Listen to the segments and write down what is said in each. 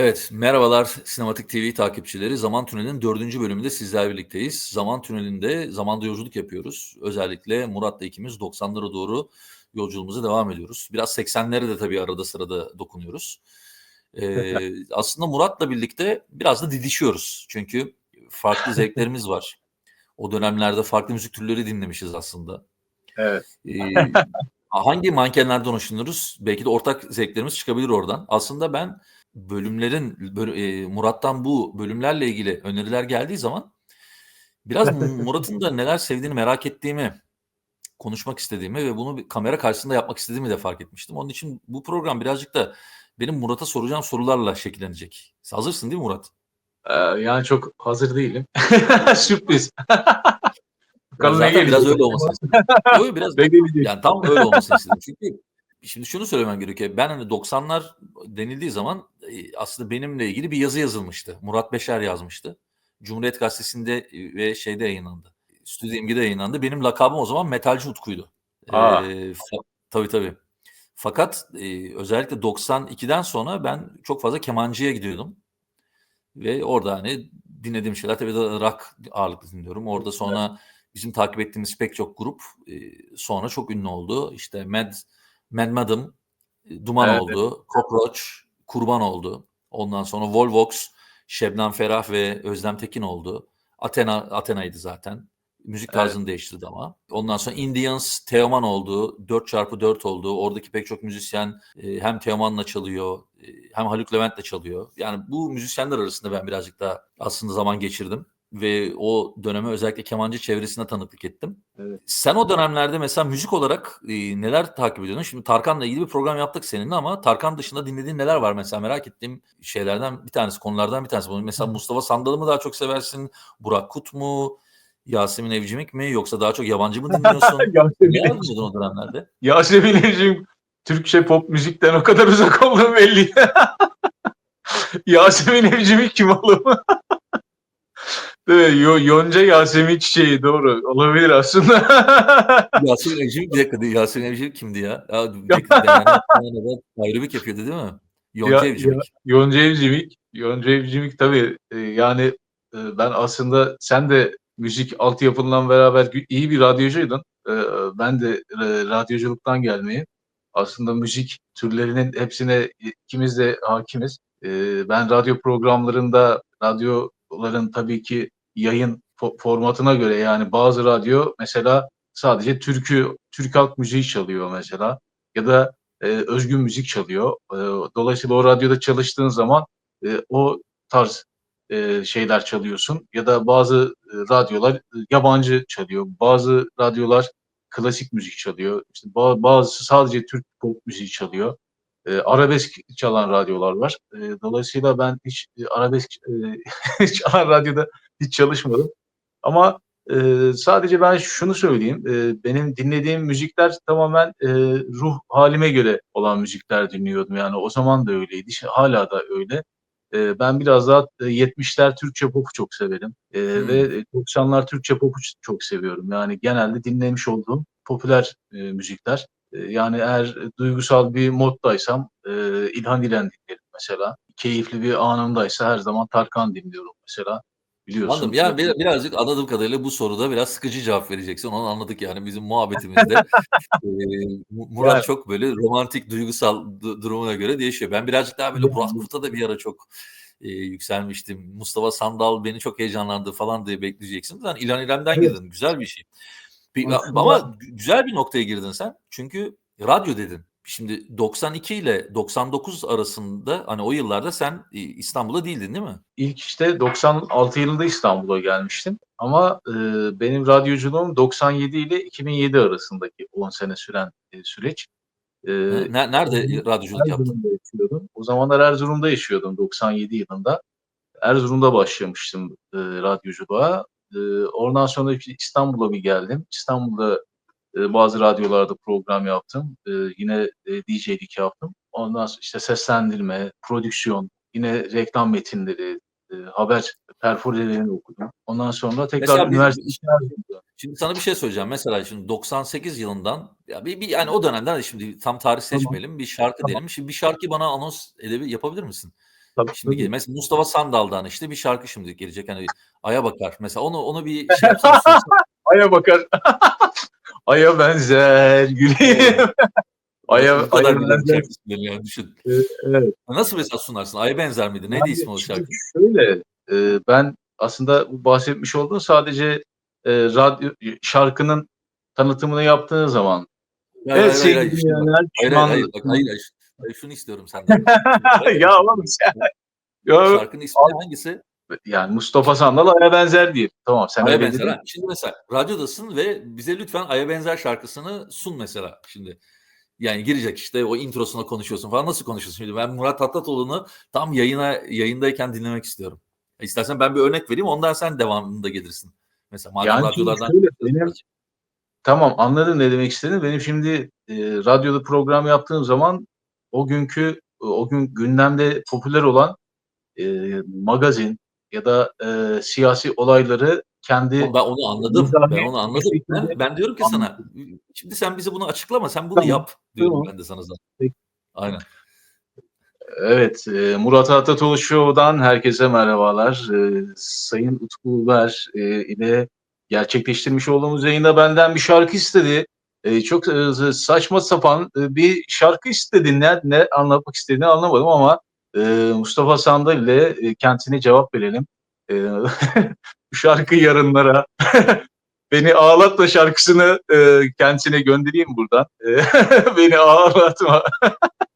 Evet, merhabalar Sinematik TV takipçileri. Zaman Tüneli'nin dördüncü bölümünde sizlerle birlikteyiz. Zaman Tüneli'nde zamanda yolculuk yapıyoruz. Özellikle Murat'la ikimiz 90'lara doğru yolculuğumuza devam ediyoruz. Biraz 80'lere de tabii arada sırada dokunuyoruz. Ee, aslında Murat'la birlikte biraz da didişiyoruz. Çünkü farklı zevklerimiz var. O dönemlerde farklı müzik türleri dinlemişiz aslında. Evet. Ee, hangi mankenlerden hoşlanıyoruz? Belki de ortak zevklerimiz çıkabilir oradan. Aslında ben bölümlerin böl- e, Murat'tan bu bölümlerle ilgili öneriler geldiği zaman biraz Murat'ın da neler sevdiğini merak ettiğimi konuşmak istediğimi ve bunu bir kamera karşısında yapmak istediğimi de fark etmiştim. Onun için bu program birazcık da benim Murat'a soracağım sorularla şekillenecek. Hazırsın değil mi Murat? Ee, yani çok hazır değilim. Sürpriz. Bakalım Zaten biraz öyle olması istedim. Yok, biraz yani tam öyle olmasını istedim. Çünkü şimdi şunu söylemem gerekiyor. Ben hani 90'lar denildiği zaman e, aslında benimle ilgili bir yazı yazılmıştı. Murat Beşer yazmıştı. Cumhuriyet Gazetesi'nde e, ve şeyde yayınlandı. Stüdyo İmge'de yayınlandı. Benim lakabım o zaman Metalci Utku'ydu. Aa. Ee, tabii tabii. Fakat e, özellikle 92'den sonra ben çok fazla kemancıya gidiyordum. Ve orada hani dinlediğim şeyler tabii de rock ağırlıklı dinliyorum. Orada sonra bizim takip ettiğimiz pek çok grup e, sonra çok ünlü oldu. İşte Mad, Mad Madam, e, Duman Evet, oldu, Cockroach, Kurban oldu. Ondan sonra Volvox, Şebnem Ferah ve Özlem Tekin oldu. Athena, Athena'ydı zaten. Müzik Evet. tarzını değiştirdi ama. Ondan sonra Indians, Teoman oldu. 4x4 oldu. Oradaki pek çok müzisyen e, hem Teoman'la çalıyor e, hem Haluk Levent'le çalıyor. Yani bu müzisyenler arasında ben birazcık daha aslında zaman geçirdim. Ve o döneme özellikle kemancı çevresine tanıklık ettim. Evet. Sen o dönemlerde mesela müzik olarak e, neler takip ediyordun? Şimdi Tarkan'la ilgili bir program yaptık seninle ama Tarkan dışında dinlediğin neler var mesela merak ettiğim şeylerden bir tanesi, konulardan bir tanesi. Mesela Mustafa Sandal'ı mı daha çok seversin? Burak Kut mu? Yasemin Evcimik mi? Yoksa daha çok yabancı mı dinliyorsun? Yasemin Evcimik. dinliyordun o dönemlerde? Yasemin Evcimik Türkçe pop müzikten o kadar uzak olduğum belli. Yasemin Evcimik kim oğlum? Yo- Yonca Yasemin çiçeği doğru. Olabilir aslında. Yasemin Evcimik bir dakika. Yasemin Evcimik kimdi ya? ya bir dakika. Ayrılık yapıyordu değil mi? Yonca Ya- Evcimik. Yonca Evcimik. Yonca Evcimik tabii e, yani e, ben aslında sen de müzik altyapından beraber iyi bir radyocuydun. E, Ben de e, radyoculuktan gelmeyim. Aslında müzik türlerinin hepsine ikimiz de hakimiz. E, Ben radyo programlarında radyoların tabii ki yayın fo- formatına göre yani bazı radyo mesela sadece türkü, Türk halk müziği çalıyor mesela ya da e, özgün müzik çalıyor. E, dolayısıyla o radyoda çalıştığın zaman e, o tarz e, şeyler çalıyorsun ya da bazı e, radyolar e, yabancı çalıyor. Bazı radyolar klasik müzik çalıyor. İşte ba- bazısı sadece Türk pop müziği çalıyor. E, arabesk çalan radyolar var. E, dolayısıyla ben hiç e, arabesk e, çalan radyoda hiç çalışmadım. Ama e, sadece ben şunu söyleyeyim. e, benim dinlediğim müzikler tamamen e, ruh halime göre olan müzikler dinliyordum. Yani o zaman da öyleydi. Hala da öyle. E, ben biraz daha e, 70'ler Türkçe pop'u çok severim. E, Hmm. Ve e, 90'lar Türkçe pop'u çok seviyorum. Yani genelde dinlemiş olduğum popüler e, müzikler. E, yani eğer duygusal bir moddaysam e, İlhan İrem dinlerim mesela. Keyifli bir anımdaysa her zaman Tarkan dinliyorum mesela. Biliyorsun. Anladım. Yani bir- birazcık anladığım kadarıyla bu soruda biraz sıkıcı cevap vereceksin. Onu anladık yani bizim muhabbetimizde. e, Mu- Murat Yani. çok böyle romantik duygusal du- durumuna göre değişiyor. Ben birazcık daha böyle Burak Kurt'a da bir ara çok e, yükselmiştim. Mustafa Sandal beni çok heyecanlandı falan diye bekleyeceksin. Sen İlhan İrem'den girdin. Güzel bir şey. Bir- Aslında- ama gü- güzel bir noktaya girdin sen. Çünkü radyo dedin. Şimdi 92 ile 99 arasında hani o yıllarda sen e, İstanbul'da değildin değil mi? İlk işte 96 yılında İstanbul'a gelmiştim. Ama e, benim radyoculuğum 97 ile 2007 arasındaki 10 sene süren e, süreç. E, Ne- ne- Nerede radyoculuk yaptın? Yaşıyordum. O zamanlar Erzurum'da yaşıyordum 97 yılında. Erzurum'da başlamıştım e, radyoculuğa. E, oradan sonra İstanbul'a bir geldim. İstanbul'da e, bazı radyolarda program yaptım. E, yine e, DJ'lik yaptım. Ondan sonra işte seslendirme, prodüksiyon, yine reklam metinleri, e, haber perforelerini okudum. Ondan sonra tekrar Mesela üniversite Şimdi sana bir şey söyleyeceğim. Mesela şimdi 98 yılından ya bir, bir yani o dönemden de şimdi tam tarih Tamam. seçmeyelim. Bir şarkı Tamam. diyelim. Şimdi bir şarkı bana anons edebi yapabilir misin? Tabii, Şimdi tabii. ge mesela Mustafa Sandal'dan işte bir şarkı şimdi gelecek hani Ay'a bakar. Mesela onu onu bir şey. Ay'a bakar. Ay'a benzer güleyim. Ay'a Bu kadar Ay'a benzer. şarkı söylüyor yani düşün. Eee, evet. Nasıl mesela sunarsın? Ay'a benzer miydi? Neydi Yani ismi o şarkının? şöyle, eee, ben aslında bu bahsetmiş olduğun sadece, eee, radyo şarkının tanıtımını yaptığın zaman Hayır, Evet hayır, hayır, hayır. sevgili dinleyenler Hayır, hayır, hayır. pişman Bak, hayır, hayır. Hayır, şunu istiyorum senden. Ya oğlum sen ya Şarkının ismi abi hangisi? yani Mustafa Sandal Ay'a benzer diyelim. Tamam sen Ay'a öyle benzer dedin. ha. Şimdi mesela radyodasın ve bize lütfen Ay'a benzer şarkısını sun mesela şimdi. Yani girecek işte o introsuna konuşuyorsun falan. Nasıl konuşuyorsun? Şimdi ben Murat Tatlatoğlu'nu tam yayına yayındayken dinlemek istiyorum. E, İstersen ben bir örnek vereyim ondan sen devamında gelirsin. Mesela madem Yani şimdi radyolardan şöyle benim. Tamam anladım ne demek istediğini. Benim şimdi, eee, radyoda program yaptığım zaman o günkü o gün gündemde popüler olan, eee, magazin ya da, eee, siyasi olayları kendi ben onu anladım. Ben onu anladım. Ben ben diyorum ki sana şimdi sen bize bunu açıklama. Sen bunu Tamam, yap diyorum tamam. ben de sana zaten. Peki. Aynen. Evet, eee, Murat Atatürk Show'dan herkese merhabalar. Eee, Sayın Utku Uber, eee, ile gerçekleştirmiş olduğumuz yayında benden bir şarkı istedi. Eee, çok, z saçma sapan, eee, bir şarkı istedi. Ne ne anlatmak istediğini anlamadım ama, eee, Mustafa Sandal ile, eee, kendisine cevap verelim. Eee, bu şarkı yarınlara Beni Ağlatma şarkısını, eee, kendisine göndereyim buradan. Eee, Beni ağlatma.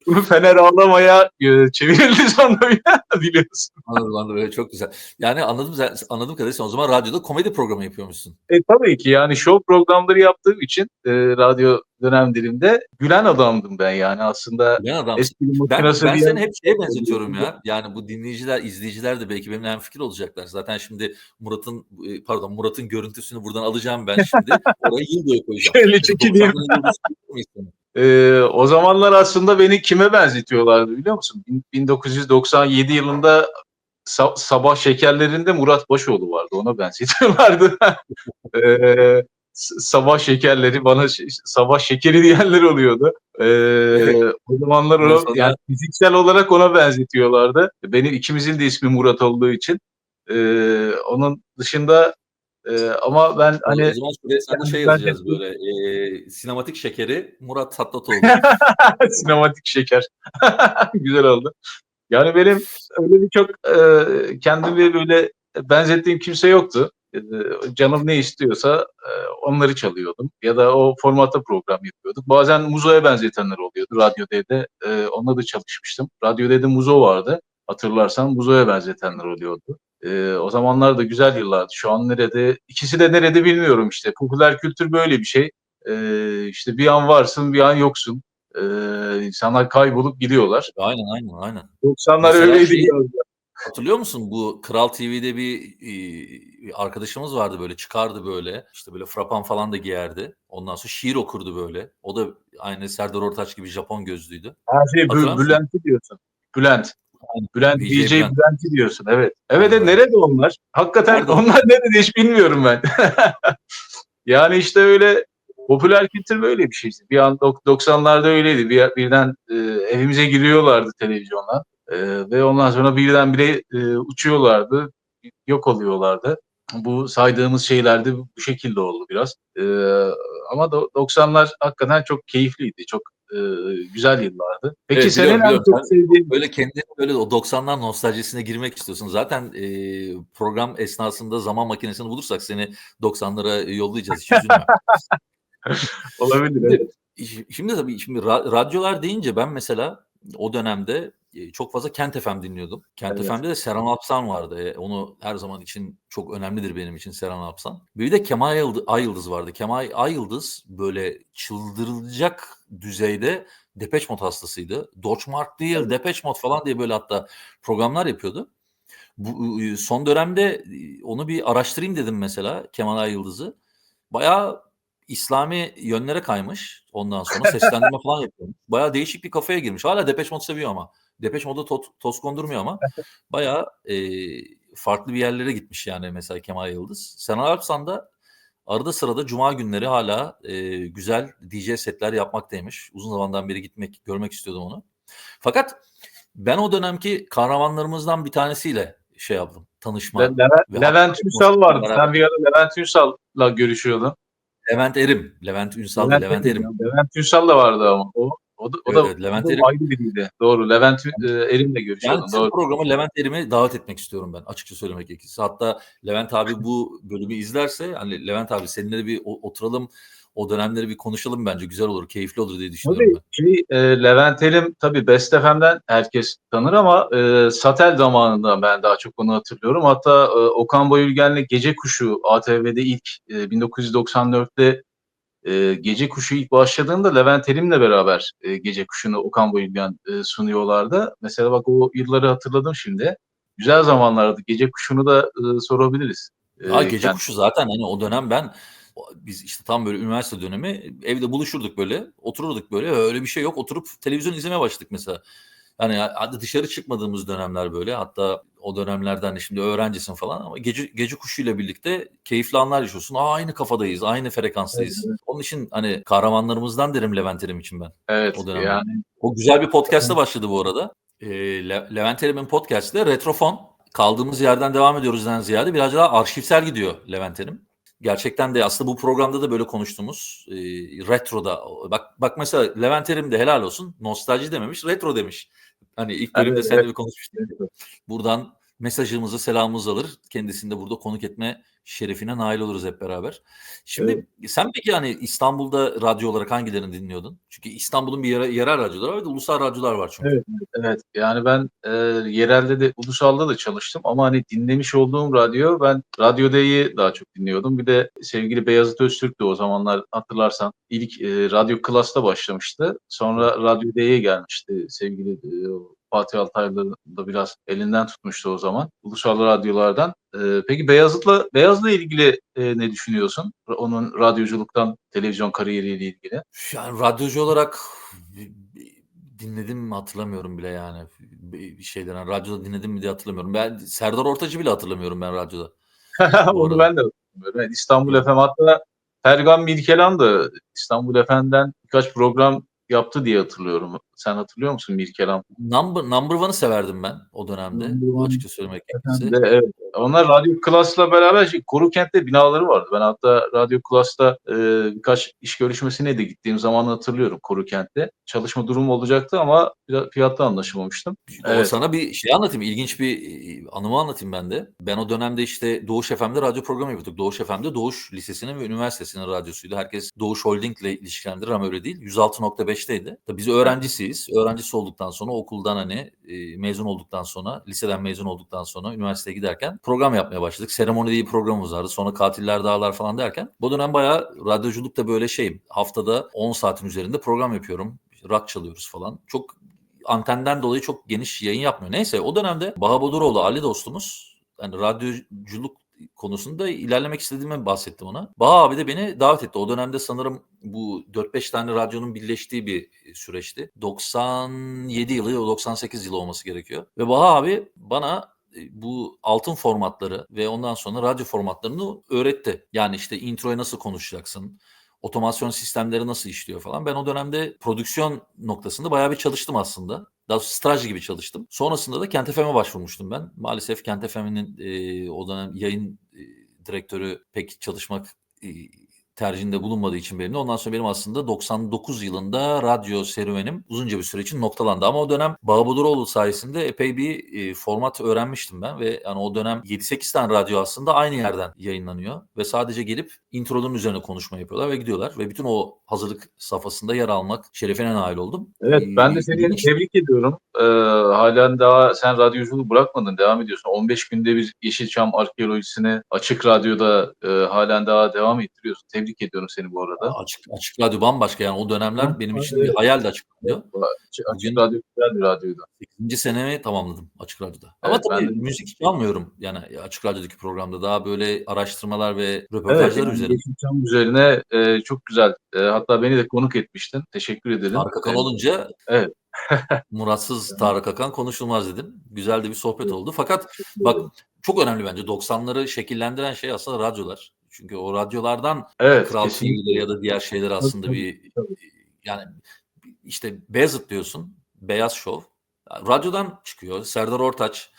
Bunu Fener Ağlama'ya, eee, çevrildi sonra biliyorsun. Anladım, anladım. Evet, çok güzel. Yani anladım za anladığım kadarıyla sen o zaman radyoda komedi programı yapıyormuşsun. E, tabii ki yani şov programları yaptığım için, eee, radyo dönem dilimde gülen adamdım ben yani aslında Gülen esprinin Ben ben seni hep şeye benzetiyorum ya. Yani bu dinleyiciler, izleyiciler de belki benimle hemfikir olacaklar. Zaten şimdi Murat'ın eee, pardon Murat'ın görüntüsünü buradan alacağım ben şimdi. Oraya Yıldo'yu koyacağım. Şöyle çekileyim. 90'ların Yıldız'ı bilir miyiz seni? Eee, o zamanlar aslında beni kime benzetiyorlardı biliyor musun? Bin 1997 yılında Sa Sabah Şekerleri'nde Murat Başoğlu vardı. Ona benzetiyorlardı. S Sabah Şekerleri bana Sabah Şekeri diyenler oluyordu. Evet. Eee, o zamanlar ona yani fiziksel olarak ona benzetiyorlardı. Benim ikimizin de ismi Murat olduğu için. Eee, onun dışında, eee, ama ben hani o zaman şuraya sen de şey yazacağız böyle, eee, sinematik şekeri Murat Tatlatoğlu. Sinematik şeker. Güzel oldu. Yani benim öyle birçok, eee, kendimi böyle benzettiğim kimse yoktu. Eee, canım ne istiyorsa, eee, onları çalıyordum ya da o formatta program yapıyorduk. Bazen Muzo'ya benzetenler oluyordu. Radyo D'de, eee, onunla da çalışmıştım. Radyo D'de Muzo vardı. Hatırlarsan Muzo'ya benzetenler oluyordu. Eee, o zamanlar da güzel yıllardı. Şu an nerede? İkisi de nerede bilmiyorum işte. Popüler kültür böyle bir şey. Eee, işte bir an varsın, bir an yoksun. Eee, insanlar kaybolup gidiyorlar. Aynen, aynen, aynen. 90'lar Mesela öyleydi da. hatırlıyor musun? Bu Kral TV'de bir, iii, arkadaşımız vardı böyle çıkardı böyle. İşte böyle frapan falan da giyerdi. Ondan sonra şiir okurdu böyle. O da aynı Serdar Ortaç gibi Japon gözlüydü. Ha, şey? Bülent'i diyorsun. Bülent. Aynen. Bülent, VJ DJ Bülent. Bülent'i diyorsun. Evet. Evet, evet. Nerede onlar? Hakikaten onlar nerede hiç bilmiyorum ben. Yani işte öyle popüler kültür böyle bir şeydi. Bir an dok 90'larda öyleydi. Bir birden, eee, evimize giriyorlardı televizyonla, eee, ve ondan sonra birdenbire, eee, uçuyorlardı, yok oluyorlardı. Bu saydığımız şeyler de bu şekilde oldu biraz. Eee, ama do 90'lar hakikaten çok keyifliydi. Çok, eee, güzel yıllardı. Peki Evet, senin biliyorum, en biliyorum. çok sevdiğin böyle kendini böyle o 90'lar nostaljisine girmek istiyorsun. Zaten, eee, program esnasında zaman makinesini bulursak seni 90'lara yollayacağız hiç üzülme. Olabilir, Şimdi evet. şi şimdi tabii şimdi ra radyolar deyince ben mesela o dönemde, çok fazla Kent FM dinliyordum. Kent Evet. FM'de de Serhan Alpsan vardı. Eee, onu her zaman için çok önemlidir benim için Serhan Alpsan. Bir de Kemal Ayıldı Ayıldız vardı. Kemal Ayıldız böyle çıldırılacak düzeyde Depeche Mode hastasıydı. Deutsche Mark değil. Depeche Mode falan diye böyle hatta programlar yapıyordu. Bu, ııı, son dönemde, onu bir araştırayım dedim mesela Kemal Ayıldız'ı. Bayağı İslami yönlere kaymış. Ondan sonra seslendirme falan yapıyormuş. Bayağı değişik bir kafaya girmiş. Hâlâ Depeche Mode seviyor ama. Depeche Mode'a tot toz kondurmuyor ama bayağı, eee, farklı bir yerlere gitmiş yani mesela Kemal Ayıldız. Serhan Alpsan da arada sırada cuma günleri hâlâ, eee, güzel DJ setler yapmaktaymış. Uzun zamandan beri gitmek, görmek istiyordum onu. Fakat Ben o dönemki kahramanlarımızdan bir tanesiyle şey yaptım. Tanışma. Le- Levent, Ve Levent Ünsal vardı. beraber- Sen bir ara Levent Ünsal'la görüşüyordun. Levent Erim. Levent Ünsal Levent, Levent Erim. Levent Ünsal da vardı ama. O, o da, o Evet, da, evet, Levent o da Erim. ayrı biriydi. Doğru. Levent e, Erim'le görüşüyordun. Yani Doğru. programı Levent Erim'e davet etmek istiyorum ben açıkça söylemek gerekirse. Hatta Levent abi bu bölümü izlerse hani Levent abi seninle de bir oturalım o dönemleri bir konuşalım bence güzel olur, keyifli olur diye düşünüyorum Tabii ben. şey, e, Levent Erim tabii Best FM'den herkes tanır ama e, Satel zamanında ben daha çok onu hatırlıyorum. Hatta e, Okan Bayülgen'le Gece Kuşu ATV'de ilk e, 1994'te e, Gece Kuşu ilk başladığında Levent Erim'le beraber e, Gece Kuşu'nu Okan Bayülgen e, sunuyorlardı. Mesela bak o yılları hatırladım şimdi. Güzel zamanlardı. Gece Kuşu'nu da e, sorabiliriz. E, Ya gece kend- kuşu zaten hani o dönem ben biz işte tam böyle üniversite dönemi evde buluşurduk böyle otururduk böyle öyle bir şey yok oturup televizyon izlemeye başladık mesela. Hani hadi dışarı çıkmadığımız dönemler böyle hatta o dönemlerde hani şimdi öğrencisin falan ama gece gece kuşuyla birlikte keyifli anlar yaşıyorsun. Aa, aynı kafadayız, aynı frekanstayız. Evet, Onun için hani kahramanlarımızdan derim Levent Erim için ben. Evet o dönem. yani O güzel bir podcast'la başladı bu arada. Ee, Le- Levent Erim'in podcast'te Retrofon. Kaldığımız yerden devam ediyoruzdan ziyade biraz daha arşivsel gidiyor Levent Erim. Gerçekten de aslında bu programda da böyle konuştuğumuz e, retroda bak bak mesela Levent Erim de helal olsun nostalji dememiş retro demiş. Hani ilk bölümde Evet, seninle evet. konuşmuştuk. Buradan mesajımızı selamımızı alır. Kendisini de burada konuk etme şerefine nail oluruz hep beraber. Şimdi sen peki hani İstanbul'da radyo olarak hangilerini dinliyordun? Çünkü İstanbul'un bir yere, yerel radyoları var ve ulusal radyolar var çünkü. Evet, evet. Yani ben e, yerelde de ulusalda da çalıştım ama hani dinlemiş olduğum radyo ben Radyo D'yi daha çok dinliyordum. Bir de sevgili Beyazıt Öztürk de o zamanlar hatırlarsan ilk e, Radyo Klas'ta başlamıştı. Sonra Radyo D'ye gelmişti sevgili e, Fatih Altaylı da biraz elinden tutmuştu o zaman ulusal radyolardan. E, peki Beyazıt'la Beyaz'la ilgili e, ne düşünüyorsun? Onun radyoculuktan televizyon kariyeriyle ilgili. Yani radyocu olarak dinledim mi hatırlamıyorum bile yani. Bir şeyden yani radyoda dinledim mi diye hatırlamıyorum. Ben Serdar Ortaç'ı bile hatırlamıyorum ben radyoda. Onu ben de hatırlamıyorum. Yani İstanbul FM hatta Fergan Mirkelan da İstanbul FM'den birkaç program yaptı diye hatırlıyorum. Sen hatırlıyor musun Mirkelan? Number, Number One'ı severdim ben o dönemde. Number. Açıkça söylemek gerekirse. De, evet. Onlar Radyo Klas'la beraber şey, Korukent'te binaları vardı. Ben hatta Radyo Klas'ta e, birkaç iş görüşmesine de gittiğim zaman hatırlıyorum Korukent'te. Çalışma durumu olacaktı ama fiyatta anlaşamamıştım. O Evet. sana bir şey anlatayım. ilginç bir e, anımı anlatayım ben de. Ben o dönemde işte Doğuş FM'de radyo programı yapıyorduk. Doğuş FM'de Doğuş Lisesi'nin ve üniversitesinin radyosuydu. Herkes Doğuş Holding'le ilişkilendirir ama öyle değil. 106.5'teydi. Tabii biz öğrencisiyiz. Öğrencisi olduktan sonra okuldan hani e, mezun olduktan sonra, liseden mezun olduktan sonra üniversiteye giderken program yapmaya başladık. Seremoni diye bir programımız vardı. Sonra Katiller Dağlar falan derken. Bu dönem bayağı radyoculukta böyle şey haftada 10 saatin üzerinde program yapıyorum. Rock çalıyoruz falan. Çok antenden dolayı çok geniş yayın yapmıyor. Neyse o dönemde Baha Boduroğlu Ali dostumuz hani radyoculuk konusunda ilerlemek istediğimi bahsettim ona. Baha abi de beni davet etti. O dönemde sanırım bu 4-5 tane radyonun birleştiği bir süreçti. 97 yılı, 98 yılı olması gerekiyor. Ve Baha abi bana e, bu altın formatları ve ondan sonra radyo formatlarını öğretti. Yani işte introya nasıl konuşacaksın, otomasyon sistemleri nasıl işliyor falan. Ben o dönemde prodüksiyon noktasında bayağı bir çalıştım aslında. Daha staj gibi çalıştım. Sonrasında da Kent FM'e başvurmuştum ben. Maalesef Kent FM'in e, o dönem yayın e, direktörü pek çalışmak e, tercihinde bulunmadığı için benimle. Ondan sonra benim aslında 99 yılında radyo serüvenim uzunca bir süre için noktalandı. Ama o dönem Bağbuduroğlu sayesinde epey bir e, format öğrenmiştim ben ve yani o dönem 7-8 tane radyo aslında aynı yerden yayınlanıyor ve sadece gelip intronun üzerine konuşma yapıyorlar ve gidiyorlar ve bütün o hazırlık safhasında yer almak şerefine nail oldum. Evet Ee, ben de seni ilginç. tebrik ediyorum. Ee, halen daha sen radyoculuğu bırakmadın, devam ediyorsun. 15 günde bir Yeşilçam arkeolojisini açık radyoda e, halen daha devam ettiriyorsun. Tebrik ediyorum seni bu arada. Açık, açık radyo bambaşka yani o dönemler Hı, benim için evet. bir hayaldi açık radyo. Açık, açık Bugün- radyo güzel bir radyoydu. 8. senemi tamamladım açık radyoda. Ama Evet, tabii ben de- müzik çalmıyorum yani açık radyodaki programda. Daha böyle araştırmalar ve Evet, röportajlar yani üzerine. Yeşilçam üzerine e, çok güzel. E, hatta beni de konuk etmiştin. Teşekkür ederim. Tarık Akan E, olunca Evet. Muratsız Tarık Akan konuşulmaz dedim. Güzel de bir sohbet oldu. Fakat bak çok önemli bence 90'ları şekillendiren şey aslında radyolar. Çünkü o radyolardan evet, Kral. TV'leri ya da diğer şeyler aslında tabii, bir tabii. yani işte Beyazıt diyorsun. Beyaz Şov. Radyodan çıkıyor. Serdar Ortaç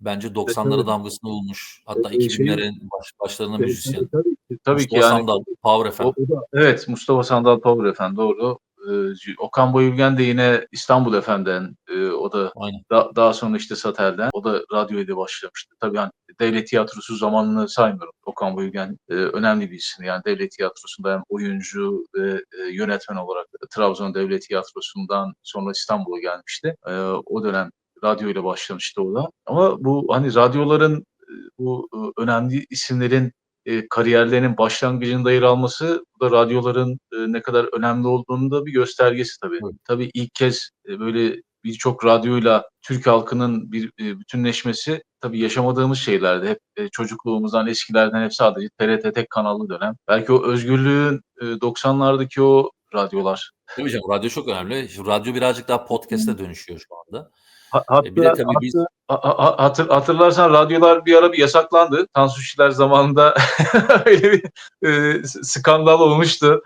bence 90'lara evet. damgasını vurmuş. Hatta Eee, şey 2000'lerin baş başlarında Tabii, müzisyen. tabii tabii ki Mustafa yani Sandal, Power FM. o, o da evet Mustafa Sandal Power FM doğru. Ee, Okan Bayülgen de yine İstanbul FM'den e, o da Aynen. da, daha sonra işte Satel'den o da radyoya da başlamıştı. Tabii yani devlet tiyatrosu zamanını saymıyorum. Okan Bayülgen e, önemli bir isim. Yani devlet tiyatrosunda hem oyuncu ve e, yönetmen olarak Trabzon Devlet Tiyatrosu'ndan sonra İstanbul'a gelmişti. E, o dönem radyo ile başlamıştı o da. Ama bu hani radyoların e, bu e, önemli isimlerin e, kariyerlerinin başlangıcında yer alması bu da radyoların e, ne kadar önemli olduğunu da bir göstergesi tabii. Evet. Tabii ilk kez e, böyle birçok radyoyla Türk halkının bir e, bütünleşmesi tabii yaşamadığımız şeylerdi. Hep e, çocukluğumuzdan eskilerden hep sadece TRT tek kanallı dönem. Belki o özgürlüğün e, 90'lardaki o radyolar. Tabii canım radyo çok önemli. Şimdi radyo birazcık daha podcast'e dönüşüyor şu anda. Ha- E, bir de Hatta, tabii biz hatta ha- ha- hatır, hatırlarsan radyolar bir ara bir yasaklandı. Tansu Çiller zamanında öyle bir e, skandal olmuştu.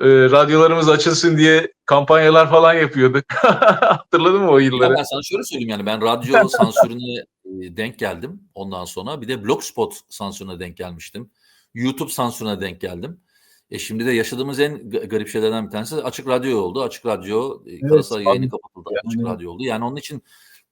E, radyolarımız açılsın diye kampanyalar falan yapıyorduk. Hatırladın mı o Ya yılları? ben sana şöyle söyleyeyim yani ben radyo sansürüne e, denk geldim ondan sonra. Bir de Blogspot sansürüne denk gelmiştim. YouTube sansürüne denk geldim. E şimdi de yaşadığımız en ga- garip şeylerden bir tanesi açık radyo oldu. Açık radyo e, Evet, karasal yayını kapatıldı. Açık Yani radyo oldu. Yani onun için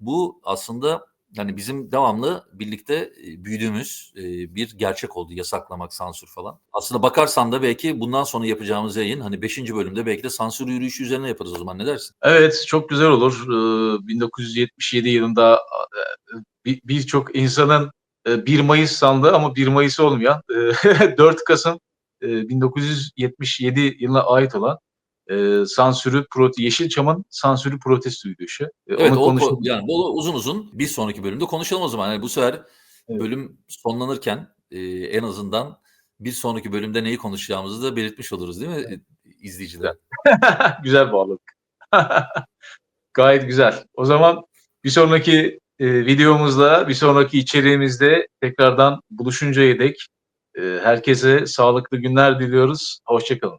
bu aslında yani bizim devamlı birlikte büyüdüğümüz bir gerçek oldu yasaklamak sansür falan. Aslında bakarsan da belki bundan sonra yapacağımız yayın hani 5. bölümde belki de sansür yürüyüşü üzerine yaparız o zaman ne dersin? evet çok güzel olur. Ee, 1977 yılında bir- birçok insanın e, 1 Mayıs sandığı ama 1 Mayıs olmayan e, 4 Kasım e, 1977 yılına ait olan e, sansürü prote Yeşilçam'ın sansürü protesto yürüyüşü. E, Evet onu o ko- konuşalım. yani bu uzun uzun bir sonraki bölümde konuşalım o zaman. Yani bu sefer Evet. bölüm sonlanırken e, en azından bir sonraki bölümde neyi konuşacağımızı da belirtmiş oluruz değil mi e, izleyicilere? güzel bağladık. Gayet güzel. O zaman bir sonraki e, videomuzda, bir sonraki içeriğimizde tekrardan buluşuncaya dek e, herkese sağlıklı günler diliyoruz. Hoşçakalın.